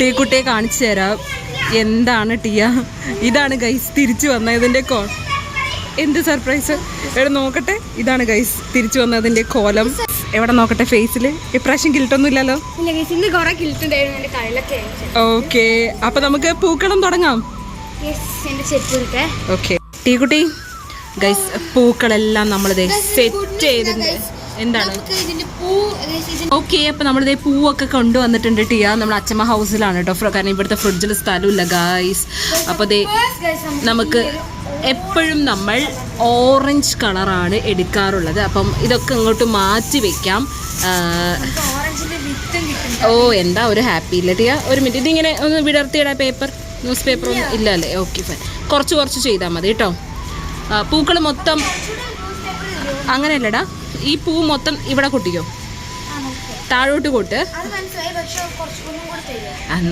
ടീക്കുട്ടിയെ കാണിച്ചു തരാം. എന്താണ് ടിയ? ഇതാണ് ഗൈസ് തിരിച്ചു വന്നതിന്റെ കോ എന്ത് സർപ്രൈസ് എവിടെ നോക്കട്ടെ. ഇതാണ് ഗൈസ് തിരിച്ചു വന്നതിന്റെ കോലം. എവിടെ നോക്കട്ടെ ഫേസിൽ ഇപ്രാവശ്യം കിൽട്ടൊന്നും ഇല്ലല്ലോ ഓക്കെ അപ്പൊ നമുക്ക് പൂക്കളം തുടങ്ങാം. യെസ് എന്റെ കുട്ടി ഓക്കെ ഗൈസ് പൂക്കളെല്ലാം നമ്മളിത് സെറ്റ് ചെയ്തിട്ടുണ്ട്. എന്താണ്? ഓക്കെ അപ്പൊ നമ്മളിതേ പൂവൊക്കെ കൊണ്ടുവന്നിട്ടുണ്ട് ടിയ. നമ്മുടെ അച്ഛമ്മ ഹൗസിലാണ് കേട്ടോ കാരണം ഇവിടുത്തെ ഫ്രിഡ്ജിൽ സ്ഥലമില്ല ഗായ്സ് അപ്പൊ ദേ നമുക്ക് എപ്പോഴും നമ്മൾ ഓറഞ്ച് കളറാണ് എടുക്കാറുള്ളത്. അപ്പം ഇതൊക്കെ ഇങ്ങോട്ട് മാറ്റി വെക്കാം. ഓ എന്താ ഒരു ഹാപ്പി ഇല്ല ടിയ? ഒരു മിനിറ്റ് ഇതിങ്ങനെ ഒന്ന് വിടർത്തിയിടാ പേപ്പർ ന്യൂസ് പേപ്പർ ഒന്നും ഇല്ല. അല്ലേ ഓക്കെ ഫൈൻ കുറച്ച് കുറച്ച് ചെയ്താൽ മതി കേട്ടോ പൂക്കൾ മൊത്തം അങ്ങനെയല്ലടാ. ഈ പൂ മൊത്തം ഇവിടെ കൊട്ടിക്കോ? താഴോട്ട് കൊട്ട്.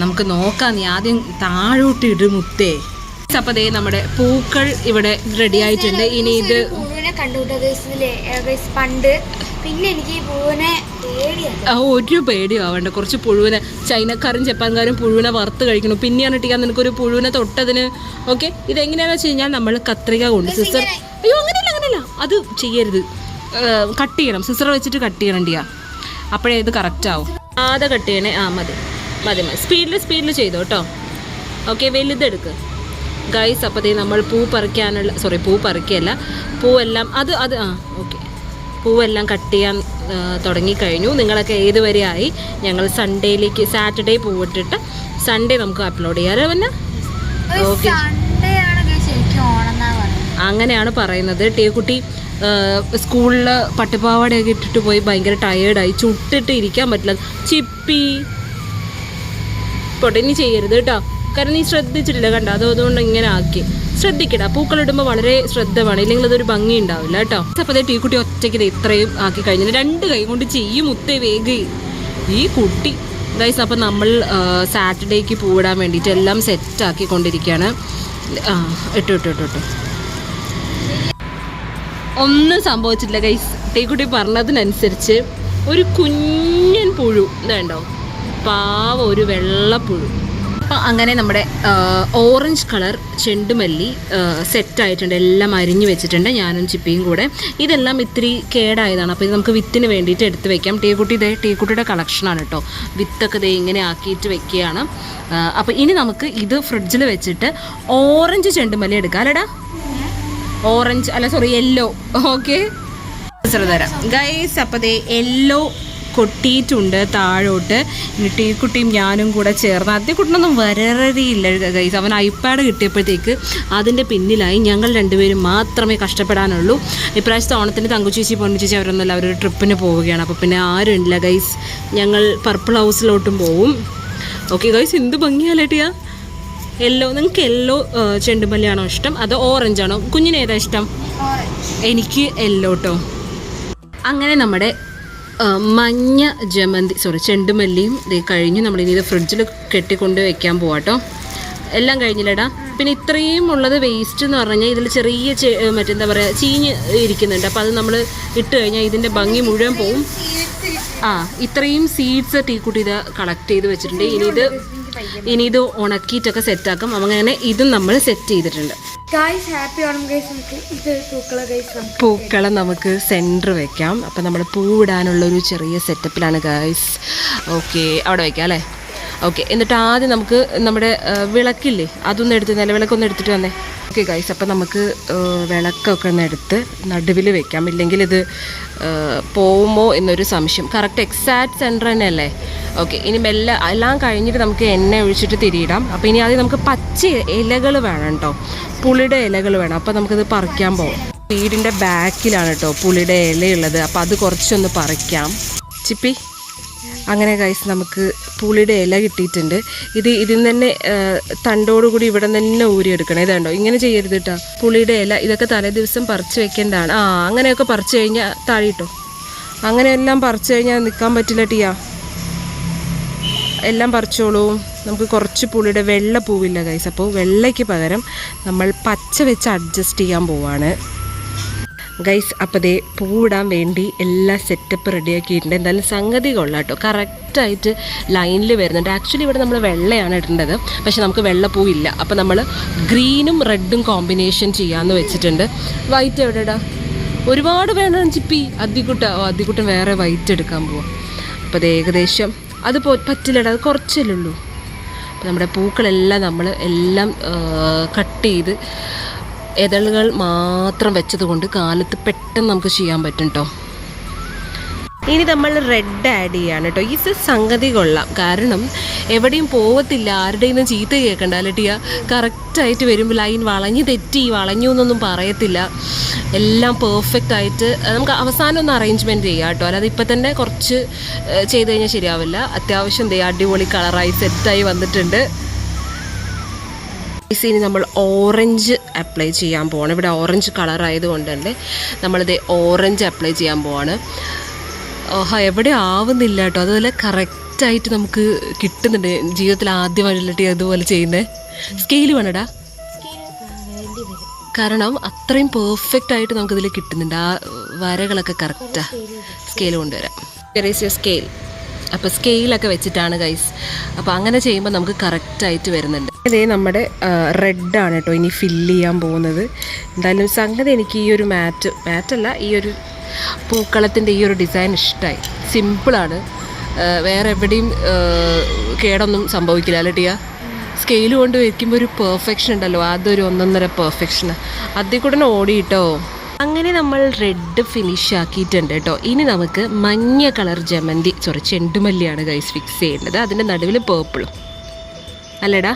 നമുക്ക് നോക്കാം നീ ആദ്യം താഴോട്ട് ഇട് മുത്തേ. അപ്പൊ ദേ നമ്മുടെ പൂക്കൾ ഇവിടെ റെഡി ആയിട്ടുണ്ട്. ഇനി ഇത് പൂവിനെ കണ്ടുകൂട്ടോ പണ്ട്. പിന്നെ എനിക്ക് ഈ പൂവിനെ ആ, ഒരു പേടിയോ ആവണ്ട കുറച്ച് പുഴുവിനെ ചൈനക്കാരും ജപ്പാൻകാരും പുഴുവിനെ വറുത്ത് കഴിക്കണം. പിന്നെയാണ് ഇട്ടിക്കാൻ നിനക്കൊരു പുഴുവിനെ തൊട്ടതിന് ഓക്കെ? ഇതെങ്ങനെയാണെന്ന് വെച്ച് കഴിഞ്ഞാൽ നമ്മൾ കത്രിക കൊണ്ട് സിസ്റ്റർ? അയ്യോ അങ്ങനെയല്ല അങ്ങനെയല്ല. അത് ചെയ്യരുത്. കട്ട് ചെയ്യണം. സിസർ വെച്ചിട്ട് കട്ട് ചെയ്യണം അപ്പോഴേ ഇത് കറക്റ്റ് ആവും. ആദ്യ കട്ട് ചെയ്യണേ ആ മതി. മതി മതി. സ്പീഡിൽ സ്പീഡിൽ ചെയ്തോ കേട്ടോ. ഓക്കെ വലുതെടുക്ക്. ഗൈസ് അപ്പോഴത്തേ നമ്മൾ പൂ പറിക്കാനുള്ള സോറി പൂ പറിക്കുകയല്ല പൂവെല്ലാം അത് അത് ആ ഓക്കെ പൂവെല്ലാം കട്ട് ചെയ്യാൻ തുടങ്ങിക്കഴിഞ്ഞു. നിങ്ങളൊക്കെ ഏത് വരെ ആയി? ഞങ്ങൾ സൺഡേയിലേക്ക് സാറ്റർഡേ പൂവിട്ടിട്ട് സൺഡേ നമുക്ക് അപ്ലോഡ് ചെയ്യാമല്ലോ പിന്നെ ഓക്കെ അങ്ങനെയാണ് പറയുന്നത്. ടീ കുട്ടി സ്കൂളിൽ പട്ടുപാവാടയൊക്കെ ഇട്ടിട്ട് പോയി ഭയങ്കര ടയേർഡായി ചുട്ടിട്ട് ഇരിക്കാൻ പറ്റില്ല. ചിപ്പി. പോട്ടെ ഇനി ചെയ്യരുത് കേട്ടോ. കാരണം നീ ശ്രദ്ധിച്ചിട്ടില്ല കണ്ടോ? അത് അതുകൊണ്ട് ഇങ്ങനെ ആക്കി. ശ്രദ്ധിക്കടാ. പൂക്കളിടുമ്പോൾ വളരെ ശ്രദ്ധ വേണം. ഇല്ലെങ്കിൽ അതൊരു ഭംഗി ഉണ്ടാവില്ല കേട്ടോ. അപ്പോൾ അതേ ടീക്കുട്ടി ഒറ്റയ്ക്ക് ഇത് ഇത്രയും ആക്കി കഴിഞ്ഞു രണ്ട് കൈ കൊണ്ട് ചെയ്യും മുത്തേ വേഗ. ഈ കുട്ടി. ഗൈസ് അപ്പോൾ നമ്മൾ സാറ്റർഡേക്ക് പൂവിടാൻ വേണ്ടിയിട്ട് എല്ലാം സെറ്റ് കൊണ്ടിരിക്കുകയാണ് ഇട്ടു ഇട്ടു ഇട്ടു ഇട്ടു. ഒന്നും സംഭവിച്ചിട്ടില്ല കൈ തീക്കുട്ടി പറഞ്ഞതിനനുസരിച്ച് ഒരു കുഞ്ഞൻ പുഴു ഇതുണ്ടോ പാവ ഒരു വെള്ളപ്പുഴു. അപ്പോൾ അങ്ങനെ നമ്മുടെ ഓറഞ്ച് കളർ ചെണ്ടുമല്ലി സെറ്റ് ആയിട്ടുണ്ട്. എല്ലാം അരിഞ്ഞു വെച്ചിട്ടുണ്ട് ഞാനും ചിപ്പിയും കൂടെ. ഇതെല്ലാം ഇത്തിരി കേടായതാണ്. അപ്പോൾ ഇത് നമുക്ക് വിത്തിന് വേണ്ടിയിട്ട് എടുത്ത് വെക്കാം. ടീക്കുട്ടി ഇതേ ടീക്കുട്ടിയുടെ കളക്ഷനാണ് കേട്ടോ വിത്തൊക്കെ ദേ ഇങ്ങനെ ആക്കിയിട്ട് വെക്കുകയാണ്. അപ്പോൾ ഇനി നമുക്ക് ഇത് ഫ്രിഡ്ജിൽ വെച്ചിട്ട് ഓറഞ്ച് ചെണ്ടുമല്ലി എടുക്കാം. അല്ലേടാ ഓറഞ്ച് അല്ല സോറി യെല്ലോ ഓക്കെ തരാം. ഗൈസ് അപ്പോൾ ദേ യെല്ലോ കൊട്ടിയിട്ടുണ്ട് താഴോട്ട്. ഇനി കുട്ടിയും ഞാനും കൂടെ ചേർന്ന് ആദ്യ കുട്ടനൊന്നും വരറിയില്ല ഗൈസ് അവൻ ഐപാഡ് കിട്ടിയപ്പോഴത്തേക്ക് അതിന്റെ പിന്നിലായി ഞങ്ങൾ രണ്ടുപേരും മാത്രമേ കഷ്ടപ്പെടാനുള്ളൂ. ഇപ്രാവശ്യത്തെ ഓണത്തിന് തങ്കുച്ചേച്ചി പൊന്നിച്ചേച്ചി അവരൊന്നുമല്ല. അവരൊരു ട്രിപ്പിന് പോവുകയാണ്. അപ്പോൾ പിന്നെ ആരും ഇല്ല ഗൈസ് ഞങ്ങൾ പർപ്പിൾ ഹൗസിലോട്ടും പോവും. ഓക്കെ ഗൈസ് എന്ത് ഭംഗിയാലേട്ടിയാ യെല്ലോ നിങ്ങൾക്ക് യെല്ലോ ചെണ്ടുമല്ലിയാണോ ഇഷ്ടം? അതോ ഓറഞ്ച് ആണോ? കുഞ്ഞിന് ഏതാ ഇഷ്ടം? എനിക്ക് യെല്ലോ കേട്ടോ അങ്ങനെ നമ്മുടെ മഞ്ഞ ജമന്തി സോറി ചെണ്ടുമല്ലിയും ഇത് കഴിഞ്ഞ് നമ്മളിനി ഇത് ഫ്രിഡ്ജിൽ കെട്ടിക്കൊണ്ട് വെക്കാൻ പോവാട്ടോ എല്ലാം കഴിഞ്ഞില്ലടാ. പിന്നെ ഇത്രയും ഉള്ളത് വേസ്റ്റ് എന്ന് പറഞ്ഞാൽ ഇതിൽ ചെറിയ മറ്റെന്താ പറയുക ചീഞ്ഞ് ഇരിക്കുന്നുണ്ട്. അപ്പോൾ അത് നമ്മൾ ഇട്ട് കഴിഞ്ഞാൽ ഇതിന്റെ ഭംഗി മുഴുവൻ പോവും. ആ ഇത്രയും സീഡ്സ് ടീ കുട്ടി ഇത് കളക്ട് ചെയ്ത് വെച്ചിട്ടുണ്ട്. ഇനി ഇത് ഇനി ഇത് ഉണക്കിയിട്ടൊക്കെ സെറ്റാക്കും. അങ്ങനെ ഇതും നമ്മൾ സെറ്റ് ചെയ്തിട്ടുണ്ട്. പൂക്കളെ നമുക്ക് സെന്റർ വെക്കാം. അപ്പം നമ്മൾ പൂവിടാനുള്ള ഒരു ചെറിയ സെറ്റപ്പിലാണ് ഗായ്സ് ഓക്കെ അവിടെ വെക്കാം അല്ലേ? ഓക്കെ എന്നിട്ട് ആദ്യം നമുക്ക് നമ്മുടെ വിളക്കില്ലേ? അതൊന്ന് എടുത്ത് നിലവിളക്കൊന്ന് എടുത്തിട്ട് വന്നേ. ഓക്കെ ഗൈസ് അപ്പം നമുക്ക് വിളക്കൊക്കെ ഒന്ന് എടുത്ത് നടുവിൽ വെക്കാം. ഇല്ലെങ്കിൽ ഇത് പോകുമോ പോവുമോ എന്നൊരു സംശയം. കറക്റ്റ് എക്സാക്ട് സെന്റർ തന്നെയല്ലേ? ഓക്കെ ഇനി മെല്ല എല്ലാം കഴിഞ്ഞിട്ട് നമുക്ക് എണ്ണ ഒഴിച്ചിട്ട് തിരിയിടാം. അപ്പോൾ ഇനി ആദ്യം നമുക്ക് പച്ച ഇലകൾ വേണം കേട്ടോ പുളിയുടെ ഇലകൾ വേണം. അപ്പോൾ നമുക്കത് പറിക്കാൻ പോകാം വീടിന്റെ ബാക്കിലാണ് കേട്ടോ പുളിയുടെ ഇലയുള്ളത്. അപ്പോൾ അത് കുറച്ചൊന്ന് പറിക്കാം. ചിപ്പി അങ്ങനെ കൈസ് നമുക്ക് പുളിയുടെ ഇല കിട്ടിയിട്ടുണ്ട്. ഇത് ഇതിൽ നിന്ന് തന്നെ തണ്ടോടുകൂടി ഇവിടെ തന്നെ ഊരിയെടുക്കണം ഇതാണ്ടോ ഇങ്ങനെ ചെയ്യരുത് കേട്ടോ പുളിയുടെ ഇല ഇതൊക്കെ തലേ ദിവസം പറിച്ചു വെക്കേണ്ടതാണ്. ആ അങ്ങനെയൊക്കെ പറിച്ചു കഴിഞ്ഞാൽ താഴെ കിട്ടും അങ്ങനെയെല്ലാം പറിച്ചു കഴിഞ്ഞാൽ നിൽക്കാൻ പറ്റില്ല ടിയാ എല്ലാം പറിച്ചോളൂ. നമുക്ക് കുറച്ച് പുളിയുടെ വെള്ള പൂവില്ല കൈസ് അപ്പോൾ വെള്ളയ്ക്ക് പകരം നമ്മൾ പച്ച വെച്ച് അഡ്ജസ്റ്റ് ചെയ്യാൻ പോവാണ്. ഗൈസ് അപ്പോൾ ദേ പൂവിടാൻ വേണ്ടി എല്ലാ സെറ്റപ്പ് റെഡിയാക്കിയിട്ടുണ്ട് എന്തായാലും സംഗതി കൊള്ളാം കേട്ടോ കറക്റ്റായിട്ട് ലൈനിൽ വരുന്നുണ്ട്. ആക്ച്വലി ഇവിടെ നമ്മൾ വെള്ളയാണ് ഇടേണ്ടത്. പക്ഷെ നമുക്ക് വെള്ളപ്പൂവില്ല അപ്പോൾ നമ്മൾ ഗ്രീനും റെഡും കോമ്പിനേഷൻ ചെയ്യാമെന്ന് വെച്ചിട്ടുണ്ട്. വൈറ്റ് എവിടെ എവിടെടാ? ഒരുപാട് വേണം ചിപ്പി. അദ്ദിക്കുട്ട ഓ വേറെ വൈറ്റ് എടുക്കാൻ പോവാം. അപ്പോൾ അത് ഏകദേശം അത് പറ്റില്ലടാ അത് കുറച്ചല്ലേ ഉള്ളൂ. അപ്പോൾ നമ്മുടെ പൂക്കളെല്ലാം നമ്മൾ എല്ലാം കട്ട് ചെയ്ത് ഇതളുകൾ മാത്രം വെച്ചത് കൊണ്ട് കാലത്ത് പെട്ടെന്ന് നമുക്ക് ചെയ്യാൻ പറ്റും കേട്ടോ ഇനി നമ്മൾ റെഡ് ആഡ് ചെയ്യാണ് കേട്ടോ ഇത് സംഗതി കൊള്ളാം. കാരണം എവിടെയും പോവത്തില്ല. ആരുടെയും ചീത്ത കേൾക്കണ്ട അല്ലട്ടിയ കറക്റ്റായിട്ട് വരുമ്പോൾ ലൈൻ വളഞ്ഞു തെറ്റി വളഞ്ഞു എന്നൊന്നും പറയത്തില്ല. എല്ലാം പെർഫെക്റ്റ് ആയിട്ട് നമുക്ക് അവസാനം ഒന്ന് അറേഞ്ച്മെന്റ് ചെയ്യാം കേട്ടോ അല്ലാതെ ഇപ്പം തന്നെ കുറച്ച് ചെയ്ത് കഴിഞ്ഞാൽ ശരിയാവില്ല. അത്യാവശ്യം ദേ അടിപൊളി കളറായി സെറ്റായി വന്നിട്ടുണ്ട്. ഇനി നമ്മൾ ഓറഞ്ച് അപ്ലൈ ചെയ്യാൻ പോവാണ്. ഇവിടെ ഓറഞ്ച് കളർ ആയതുകൊണ്ട് തന്നെ നമ്മളിത് ഓറഞ്ച് അപ്ലൈ ചെയ്യാൻ പോവാണ്. ഓഹോ എവിടെ ആവുന്നില്ല കേട്ടോ. അതുപോലെ കറക്റ്റായിട്ട് നമുക്ക് കിട്ടുന്നുണ്ട്. ജീവിതത്തിൽ ആദ്യമായിട്ട് അതുപോലെ ചെയ്യുന്നത് സ്കെയിൽ വേണടാ. കാരണം അത്രയും പെർഫെക്റ്റ് ആയിട്ട് നമുക്ക് നമുക്കിതിൽ കിട്ടുന്നുണ്ട്. ആ വരകളൊക്കെ കറക്റ്റാ സ്കെയിൽ കൊണ്ടുവരാം. സ്കെയിൽ അപ്പോൾ സ്കെയിലൊക്കെ വെച്ചിട്ടാണ് ഗൈസ് അപ്പോൾ അങ്ങനെ ചെയ്യുമ്പോൾ നമുക്ക് കറക്റ്റായിട്ട് വരുന്നുണ്ട്. അതേ നമ്മുടെ റെഡാണ് കേട്ടോ ഇനി ഫില്ല് ചെയ്യാൻ പോകുന്നത്. എന്തായാലും സംഗതി എനിക്ക് ഈ ഒരു മാറ്റ് മാറ്റല്ല ഈ ഒരു പൂക്കളത്തിന്റെ ഈ ഒരു ഡിസൈൻ ഇഷ്ടമായി സിമ്പിളാണ് വേറെ എവിടെയും കേടൊന്നും സംഭവിക്കില്ല അല്ലേ ടിയ? സ്കെയിൽ കൊണ്ട് വയ്ക്കുമ്പോൾ ഒരു പെർഫെക്ഷൻ ഉണ്ടല്ലോ. അതൊരു ഒന്നൊന്നര പെർഫെക്ഷന് അതിൽ കൂടെ ഓടിയിട്ടോ? അങ്ങനെ നമ്മൾ റെഡ് ഫിനിഷ് ആക്കിയിട്ടുണ്ട് കേട്ടോ. ഇനി നമുക്ക് മഞ്ഞ കളർ ജമന്തി സോറി ചെണ്ടുമല്ലിയാണ് ഗൈസ് ഫിക്സ് ചെയ്യേണ്ടത്. അതിന്റെ നടുവിൽ പേർപ്പിളും അല്ലേടാ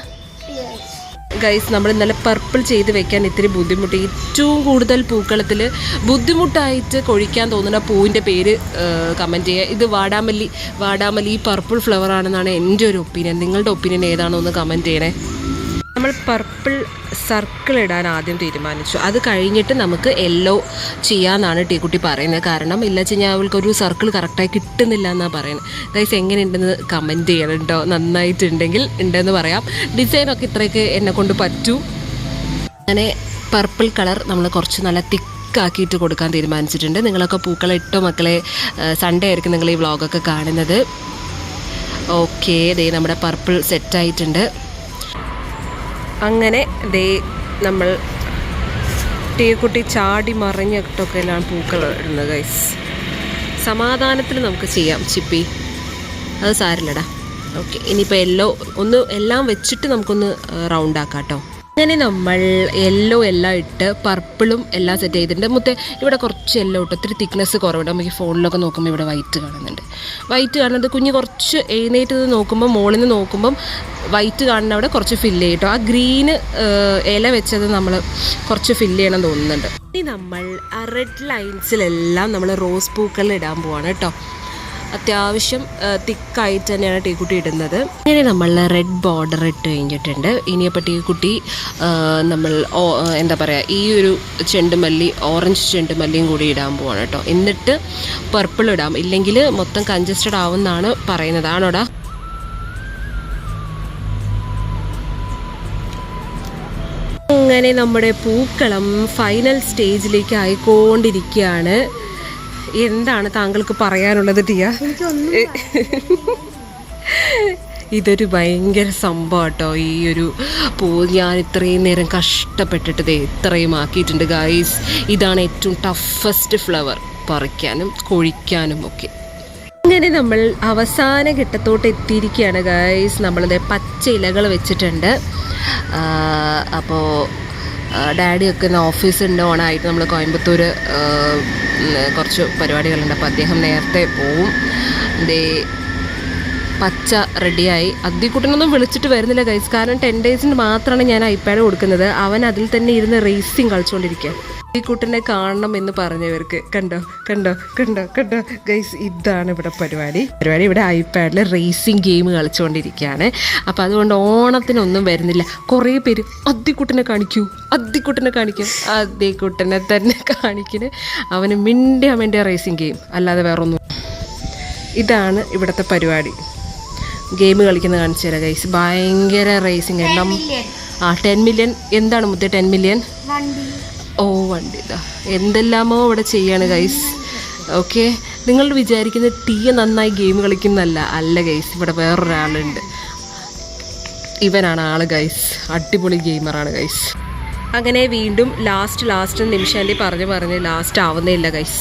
ഗൈസ് നമ്മൾ ഇന്നലെ പർപ്പിൾ ചെയ്ത് വെക്കാൻ ഇത്തിരി ബുദ്ധിമുട്ട്. ഏറ്റവും കൂടുതൽ പൂക്കളത്തിൽ ബുദ്ധിമുട്ടായിട്ട് കൊഴിക്കാൻ തോന്നുന്ന പൂവിന്റെ പേര് കമന്റ് ചെയ്യുക. ഇത് വാടാമല്ലി വാടാമല്ലി പർപ്പിൾ ഫ്ലവർ ആണെന്നാണ് എന്റെ ഒരു ഒപ്പീനിയൻ നിങ്ങളുടെ ഒപ്പീനിയൻ ഏതാണോ ഒന്ന് കമന്റ് ചെയ്യണേ. പർപ്പിൾ സർക്കിൾ ഇടാൻ ആദ്യം തീരുമാനിച്ചു. അത് കഴിഞ്ഞിട്ട് നമുക്ക് യെല്ലോ ചെയ്യാന്നാണ് ടീക്കുട്ടി പറയുന്നത്. കാരണം ഇല്ല വെച്ച് കഴിഞ്ഞാൽ അവൾക്ക് ഒരു സർക്കിൾ കറക്റ്റായി കിട്ടുന്നില്ല എന്നാണ് പറയുന്നത്. ഗൈസ് എങ്ങനെയുണ്ടെന്ന് കമന്റ് ചെയ്യണം കേട്ടോ നന്നായിട്ടുണ്ടെങ്കിൽ ഉണ്ടെന്ന് പറയാം. ഡിസൈനൊക്കെ ഇത്രയൊക്കെ എന്നെ കൊണ്ട് പറ്റൂ. അങ്ങനെ പർപ്പിൾ കളർ നമ്മൾ കുറച്ച് നല്ല തിക്കാക്കിയിട്ട് കൊടുക്കാൻ തീരുമാനിച്ചിട്ടുണ്ട്. നിങ്ങളൊക്കെ പൂക്കളെ ഇട്ടോ മക്കളെ സൺഡേ ആയിരിക്കും നിങ്ങൾ ഈ വ്ളോഗൊക്കെ കാണുന്നത്. ഓക്കെ ദേ നമ്മുടെ പർപ്പിൾ സെറ്റായിട്ടുണ്ട് അങ്ങനെ ദേ നമ്മൾ ടീക്കുട്ടി ചാടി മറിഞ്ഞിട്ടൊക്കെയാണ് പൂക്കൾ ഇടുന്നത് ഗൈസ് സമാധാനത്തിൽ നമുക്ക് ചെയ്യാം ചിപ്പി. അത് സാരില്ലടാ. ഓക്കെ ഇനിയിപ്പോൾ എല്ലോ ഒന്ന് എല്ലാം വെച്ചിട്ട് നമുക്കൊന്ന് റൗണ്ട് ആക്കാം കേട്ടോ അങ്ങനെ നമ്മൾ യെല്ലോ എല്ലാം ഇട്ട് പർപ്പിളും എല്ലാം സെറ്റ് ചെയ്തിട്ടുണ്ട്. മുത്തേ ഇവിടെ കുറച്ച് യെല്ലോ ഇട്ട്. ഒത്തിരി തിക്നെസ് കുറവുണ്ട്. നമുക്ക് ഫോണിലൊക്കെ നോക്കുമ്പോൾ ഇവിടെ വൈറ്റ് കാണുന്നുണ്ട്. വൈറ്റ് കാണുന്നത് കുഞ്ഞ് കുറച്ച് എഴുന്നേറ്റ് നോക്കുമ്പോൾ മുകളിൽ നിന്ന് നോക്കുമ്പം വൈറ്റ് കാണുന്ന അവിടെ കുറച്ച് ഫില്ല് ചെയ്യട്ടോ ആ ഗ്രീന് ഇല വെച്ചത് നമ്മൾ കുറച്ച് ഫില്ല് ചെയ്യണം തോന്നുന്നുണ്ട്. ഇനി നമ്മൾ ആ റെഡ് ലൈൻസിലെല്ലാം നമ്മൾ റോസ് പൂക്കളിൽ ഇടാൻ പോവാണ് കേട്ടോ. അത്യാവശ്യം തിക്കായിട്ട് തന്നെയാണ് ടീക്കുട്ടി ഇടുന്നത്. ഇങ്ങനെ നമ്മൾ റെഡ് ബോർഡർ ഇട്ട് കഴിഞ്ഞിട്ടുണ്ട്. ഇനിയപ്പോൾ കുട്ടി നമ്മൾ എന്താ പറയുക ഈ ഒരു ചെണ്ടുമല്ലി ഓറഞ്ച് ചെണ്ടുമല്ലിയും കൂടി ഇടാൻ പോവാണ് കേട്ടോ. എന്നിട്ട് പർപ്പിൾ ഇടാം. ഇല്ലെങ്കിൽ മൊത്തം കൺജസ്റ്റഡ് ആവുമെന്നാണ് പറയുന്നത്. ആണോടാ? അങ്ങനെ നമ്മുടെ പൂക്കളം ഫൈനൽ സ്റ്റേജിലേക്ക് ആയിക്കൊണ്ടിരിക്കുകയാണ്. എന്താണ് താങ്കൾക്ക് പറയാനുള്ളത് ടിയ? ഇതൊരു ഭയങ്കര സംഭവം കേട്ടോ ഈ ഒരു പോ. ഞാൻ ഇത്രയും നേരം കഷ്ടപ്പെട്ടിട്ട് ഇത്രയും ആക്കിയിട്ടുണ്ട് ഗായ്സ് ഇതാണ് ഏറ്റവും ടഫസ്റ്റ് ഫ്ലവർ പറിക്കാനും കൊഴിക്കാനും ഒക്കെ. അങ്ങനെ നമ്മൾ അവസാന ഘട്ടത്തോട്ട് എത്തിയിരിക്കുകയാണ് ഗായ്സ് നമ്മളിത് പച്ച ഇലകൾ വെച്ചിട്ടുണ്ട്. അപ്പോൾ ഡാഡിയൊക്കെ ഇന്ന് ഓഫീസിന്റെ ഓണായിട്ട് നമ്മൾ കോയമ്പത്തൂർ കുറച്ച് പരിപാടികളുണ്ട്. അപ്പോൾ അദ്ദേഹം നേരത്തെ പോവും. ദേ പച്ച റെഡിയായി. അതിക്കുട്ടനൊന്നും വിളിച്ചിട്ട് വരുന്നില്ല ഗൈസ് കാരണം ടെൻ ഡേയ്സിന് മാത്രമാണ് ഞാൻ ഐപാഡ് കൊടുക്കുന്നത്. അവൻ അതിൽ തന്നെ ഇരുന്ന് റേസിങ് കളിച്ചുകൊണ്ടിരിക്കുക അദ്ദിക്കുട്ടനെ കാണണം എന്ന് പറഞ്ഞവർക്ക് കണ്ടോ കണ്ടോ കണ്ടോ കണ്ടോ. ഗൈസ് ഇതാണ് ഇവിടെ പരിപാടി. പരിപാടി ഇവിടെ ഐപാഡിൽ റേസിംഗ് ഗെയിം കളിച്ചുകൊണ്ടിരിക്കുകയാണ് അപ്പോൾ അതുകൊണ്ട് ഓണത്തിനൊന്നും വരുന്നില്ല. കുറേ പേര് അദ്ദിക്കുട്ടനെ കാണിക്കൂ അദ്ദിക്കുട്ടനെ കാണിക്കൂ. അദ്ദിക്കുട്ടനെ തന്നെ കാണിക്കണ്. അവന് മിണ്ടിയാൻ വേണ്ടിയ റേസിംഗ് ഗെയിം അല്ലാതെ വേറൊന്നും. ഇതാണ് ഇവിടുത്തെ പരിപാടി. ഗെയിം കളിക്കുന്നത് കാണിച്ചു തരാം ഗൈസ് ഭയങ്കര റേസിംഗ് ആ ടെൻ മില്യൺ എന്താണ് മുത്തേ ടെൻ മില്യൺ ഓ വണ്ടി ഇതാ എന്തെല്ലാമോ ഇവിടെ ചെയ്യാണ് ഗൈസ് ഓക്കെ നിങ്ങൾ വിചാരിക്കുന്ന ടീ നന്നായി ഗെയിം കളിക്കുന്നല്ല അല്ല ഗൈസ് ഇവിടെ വേറൊരാളുണ്ട്. ഇവനാണ് ആൾ ഗൈസ് അടിപൊളി ഗെയിമറാണ് ഗൈസ് അങ്ങനെ വീണ്ടും ലാസ്റ്റ് ലാസ്റ്റ് നിമിഷാന്റെ പറഞ്ഞ് പറഞ്ഞ് ലാസ്റ്റ് ആവുന്നില്ല ഗൈസ്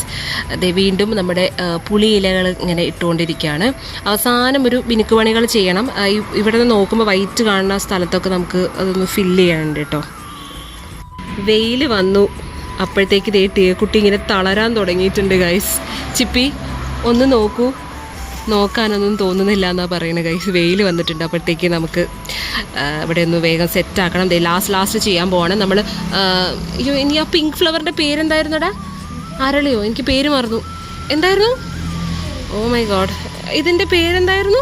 അതെ വീണ്ടും നമ്മുടെ പുളി ഇലകൾ ഇങ്ങനെ ഇട്ടുകൊണ്ടിരിക്കുകയാണ്. അവസാനം ഒരു മിനുക്ക് പണികൾ ചെയ്യണം. ഇവിടെ നിന്ന് നോക്കുമ്പോൾ വൈറ്റ് കാണുന്ന സ്ഥലത്തൊക്കെ നമുക്ക് അതൊന്ന് ഫില്ല് ചെയ്യാനുണ്ട് കേട്ടോ. വെയിൽ വന്നു. അപ്പോഴത്തേക്ക് ദേ ടീക്കുട്ടി ഇങ്ങനെ തളരാൻ തുടങ്ങിയിട്ടുണ്ട് ഗൈസ് ചിപ്പി ഒന്ന് നോക്കൂ. നോക്കാനൊന്നും തോന്നുന്നില്ല എന്നാണ് പറയുന്നത് ഗൈസ് വെയിൽ വന്നിട്ടുണ്ട് അപ്പോഴത്തേക്ക് നമുക്ക് ഇവിടെ ഒന്ന് വേഗം സെറ്റ് ആക്കണം. ദേ ലാസ്റ്റ് ലാസ്റ്റ് ചെയ്യാൻ പോകണം നമ്മൾ അയ്യോ ഇനി ആ പിങ്ക് ഫ്ലവറിന്റെ പേരെന്തായിരുന്നടാ? അരളിയോ എനിക്ക് പേര് മറന്നു. എന്തായിരുന്നു? ഓ മൈ ഗോഡ് ഇതിന്റെ പേരെന്തായിരുന്നു?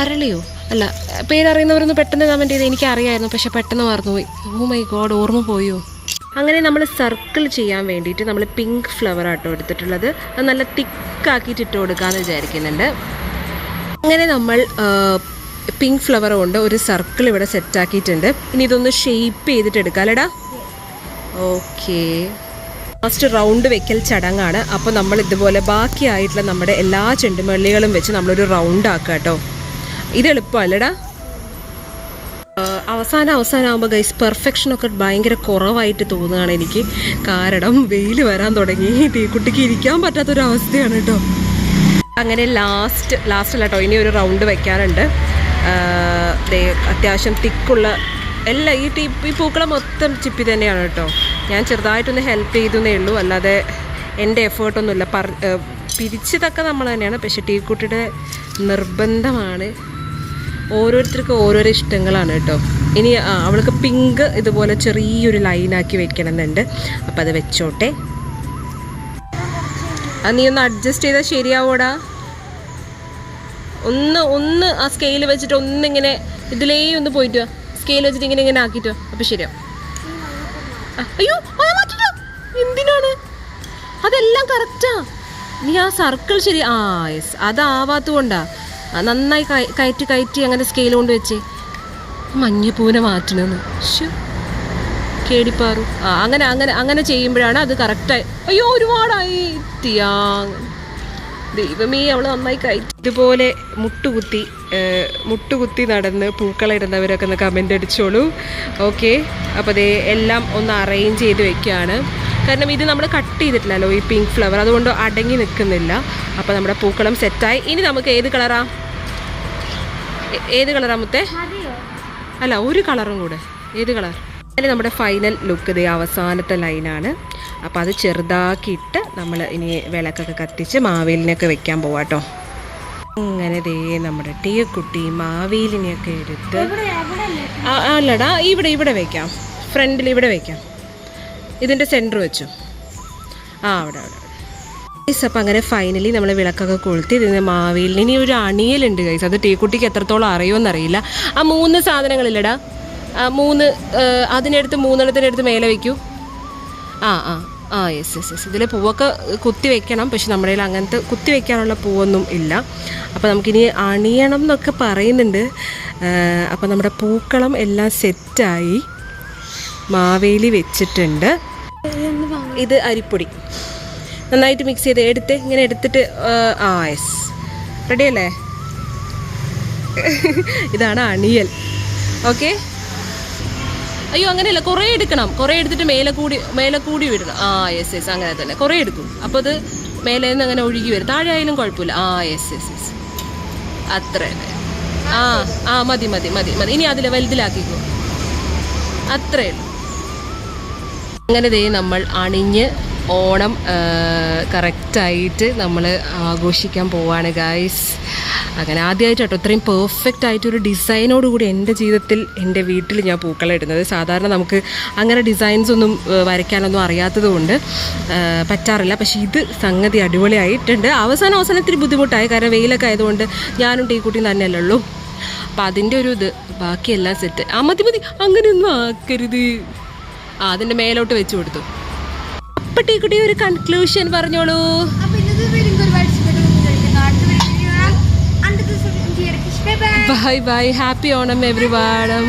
അരളിയോ അല്ല പേരറിയുന്നവരൊന്ന് പെട്ടെന്ന് കമന്റ് ചെയ്ത്. എനിക്ക് അറിയായിരുന്നു പക്ഷെ പെട്ടെന്ന് മറന്നുപോയി. ഓ മൈ ഗോഡ് ഓർമ്മ പോയോ? അങ്ങനെ നമ്മൾ സർക്കിൾ ചെയ്യാൻ വേണ്ടിയിട്ട് നമ്മൾ പിങ്ക് ഫ്ലവർ ആട്ടോ എടുത്തിട്ടുള്ളത്. അത് നല്ല തിക്കാക്കിയിട്ട് ഇട്ട് കൊടുക്കാമെന്ന് വിചാരിക്കുന്നുണ്ട്. അങ്ങനെ നമ്മൾ പിങ്ക് ഫ്ലവർ കൊണ്ട് ഒരു സർക്കിൾ ഇവിടെ സെറ്റാക്കിയിട്ടുണ്ട് ഇനി ഇതൊന്ന് ഷെയ്പ്പ് ചെയ്തിട്ട് എടുക്കാം അല്ലേടാ? ഓക്കേ ഫസ്റ്റ് റൗണ്ട് വെക്കൽ ചടങ്ങാണ്. അപ്പോൾ നമ്മൾ ഇതുപോലെ ബാക്കിയായിട്ടുള്ള നമ്മുടെ എല്ലാ ചെണ്ടുമല്ലികളും വെച്ച് നമ്മളൊരു റൗണ്ട് ആക്കുക കേട്ടോ ഇത് എളുപ്പമല്ലടാ. അവസാനം അവസാനം ആകുമ്പോൾ ഗൈസ് പെർഫെക്ഷനൊക്കെ ഭയങ്കര കുറവായിട്ട് തോന്നുകയാണ് എനിക്ക്. കാരണം വെയിൽ വരാൻ തുടങ്ങി. തീക്കുട്ടിക്ക് ഇരിക്കാൻ പറ്റാത്തൊരവസ്ഥയാണ് കേട്ടോ. അങ്ങനെ ലാസ്റ്റ് ലാസ്റ്റ് അല്ല കേട്ടോ ഇനി ഒരു റൗണ്ട് വെക്കാനുണ്ട്. അത്യാവശ്യം തിക്കുള്ള എല്ലാ ഈ ടീ ഈ പൂക്കളെ മൊത്തം ചിപ്പി തന്നെയാണ് കേട്ടോ. ഞാൻ ചെറുതായിട്ടൊന്ന് ഹെൽപ്പ് ചെയ്തെന്നേ ഉള്ളൂ. അല്ലാതെ എന്റെ എഫേർട്ടൊന്നുമില്ല പറ പിരിച്ചതൊക്കെ നമ്മൾ തന്നെയാണ്. പക്ഷേ ടീക്കുട്ടിയുടെ നിർബന്ധമാണ് ഓരോരുത്തർക്കും ഓരോരോ ഇഷ്ടങ്ങളാണ് കേട്ടോ. ഇനി അവൾക്ക് പിങ്ക് ഇതുപോലെ ചെറിയൊരു ലൈനാക്കി വെക്കണമെന്നുണ്ട്. അപ്പം അത് വെച്ചോട്ടെ. ആ നീ ഒന്ന് അഡ്ജസ്റ്റ് ചെയ്താൽ ശരിയാവോടാ. ഒന്ന് ഒന്ന് ആ സ്കെയിൽ വെച്ചിട്ട് ഒന്നിങ്ങനെ ഇതിലേ ഒന്ന് പോയിട്ട് സ്കെയിൽ വെച്ചിട്ട് ഇങ്ങനെ ഇങ്ങനെ ആക്കിയിട്ട്. അപ്പം ശരിയാവും. അയ്യോ എന്തിനാണ്? അതെല്ലാം കറക്റ്റാ നീ ആ സർക്കിൾ ശരി ആ യെസ് നന്നായി കയ- കയറ്റി കയറ്റി അങ്ങനെ സ്കെയിൽ കൊണ്ട് വെച്ചേ. മഞ്ഞപ്പൂവിനെ മാറ്റണമെന്ന് ശ്ശോ. കേടിപ്പാറു. ആ അങ്ങനെ അങ്ങനെ അങ്ങനെ ചെയ്യുമ്പോഴാണ് അത് കറക്റ്റായി അയ്യോ ഒരുപാടായി. തിയാ. ദൈവമേ അവൾ നന്നായി കയറ്റി. ഇതുപോലെ മുട്ടുകുത്തി മുട്ടുകുത്തി നടന്ന് പൂക്കളിടുന്നവരൊക്കെ ഒന്ന് കമന്റ് അടിച്ചോളൂ. ഓക്കെ അപ്പോൾ അതേ എല്ലാം ഒന്ന് അറേഞ്ച് ചെയ്ത് വെക്കുകയാണ്. കാരണം ഇത് നമ്മൾ കട്ട് ചെയ്തിട്ടില്ലല്ലോ ഈ പിങ്ക് ഫ്ലവർ അതുകൊണ്ട് അടങ്ങി നിൽക്കുന്നില്ല. അപ്പോൾ നമ്മുടെ പൂക്കളം സെറ്റായി ഇനി നമുക്ക് ഏത് കളറാണ് ഏത് കളറാ മുത്തേ? അല്ല ഒരു കളറും കൂടെ. ഏത് കളർ? അതിൽ നമ്മുടെ ഫൈനൽ ലുക്ക് ഇത് അവസാനത്തെ ലൈനാണ് അപ്പോൾ അത് ചെറുതാക്കിയിട്ട് നമ്മൾ ഇനി വിളക്കൊക്കെ കത്തിച്ച് മാവേലിനെയൊക്കെ വെക്കാൻ പോവാട്ടോ അങ്ങനെ ദേ നമ്മുടെ ടീക്കുട്ടി മാവേലിനെയൊക്കെ എടുത്ത് അല്ലടാ ഇവിടെ ഇവിടെ വെക്കാം. ഫ്രണ്ടിൽ ഇവിടെ വെക്കാം. ഇതിന്റെ സെന്റർ വെച്ചു. ആ അവിടെ അവിടെ. ഗൈസ് അപ്പം അങ്ങനെ ഫൈനലി നമ്മൾ വിളക്കൊക്കെ കൊളുത്തി ഇതിന് മാവേലിന് ഇനി ഒരു അണിയലുണ്ട് ഗൈസ് അത് ടീക്കുട്ടിക്ക് എത്രത്തോളം അറിയുമെന്നറിയില്ല. ആ മൂന്ന് സാധനങ്ങളില്ലടാ. മൂന്ന് അതിനടുത്ത് മൂന്നെണ്ണത്തിനടുത്ത് മേലെ വയ്ക്കൂ ആ ആ ആ യെസ് യെസ് യെസ് ഇതിൽ പൂവൊക്കെ കുത്തി വെക്കണം പക്ഷെ നമ്മുടെ കയ്യിൽ അങ്ങനത്തെ കുത്തി വെക്കാനുള്ള പൂവൊന്നും ഇല്ല. അപ്പോൾ നമുക്കിനി അണിയണം എന്നൊക്കെ പറയുന്നുണ്ട്. അപ്പോൾ നമ്മുടെ പൂക്കളം എല്ലാം സെറ്റായി. മാവേലി വെച്ചിട്ടുണ്ട്. ഇത് അരിപ്പൊടി. നന്നായിട്ട് മിക്സ് ചെയ്ത് എടുത്ത് ഇങ്ങനെ എടുത്തിട്ട് ആ, യെസ് റെഡി അല്ലേ? ഇതാണ് അണിയൽ. ഓക്കെ അയ്യോ അങ്ങനെയല്ല. കുറേ എടുക്കണം. കുറേ എടുത്തിട്ട് മേലെ കൂടി മേലെ കൂടി വിടണം. ആ യെസ് യെസ് അങ്ങനെ തന്നെ. കുറേ എടുക്കും. അപ്പോൾ അത് മേലെ നിന്ന് അങ്ങനെ ഒഴുകി വരും. താഴെ ആയാലും കുഴപ്പമില്ല. ആ യെസ് യെസ് യെസ് അത്ര. ആ ആ മതി മതി മതി മതി. ഇനി അതിൽ വലുതിലാക്കിക്കോ. അത്രേ ഉള്ളൂ. അങ്ങനെ ദേ നമ്മൾ അണിഞ്ഞ് ഓണം കറക്റ്റായിട്ട് നമ്മൾ ആഘോഷിക്കാൻ പോവാണ് ഗായ്സ് അങ്ങനെ ആദ്യമായിട്ട് കേട്ടോ ഇത്രയും പെർഫെക്റ്റ് ആയിട്ടൊരു ഡിസൈനോട് കൂടി എന്റെ ജീവിതത്തിൽ എന്റെ വീട്ടിൽ ഞാൻ പൂക്കളിടുന്നത് സാധാരണ നമുക്ക് അങ്ങനെ ഡിസൈൻസ് ഒന്നും വരയ്ക്കാനൊന്നും അറിയാത്തത് കൊണ്ട് പറ്റാറില്ല. പക്ഷേ ഇത് സംഗതി അടിപൊളിയായിട്ടുണ്ട്. അവസാനം അവസാനം ഇത്തിരി ബുദ്ധിമുട്ടായി. കാരണം വെയിലൊക്കെ ആയതുകൊണ്ട് ഞാനും ടീക്കുട്ടിയും തന്നെയല്ലേ ഉള്ളൂ. അപ്പം അതിന്റെ ഒരു ഇത് ബാക്കിയെല്ലാം സെറ്റ് ആ മതി മതി. അങ്ങനെയൊന്നും ആക്കരുത്. ആ അതിന്റെ മേലോട്ട് വെച്ച് കൊടുത്തു. അപ്പം ടീക്കുട്ടി ഒരു കൺക്ലൂഷൻ പറഞ്ഞോളൂ. Bye bye happy Onam everyone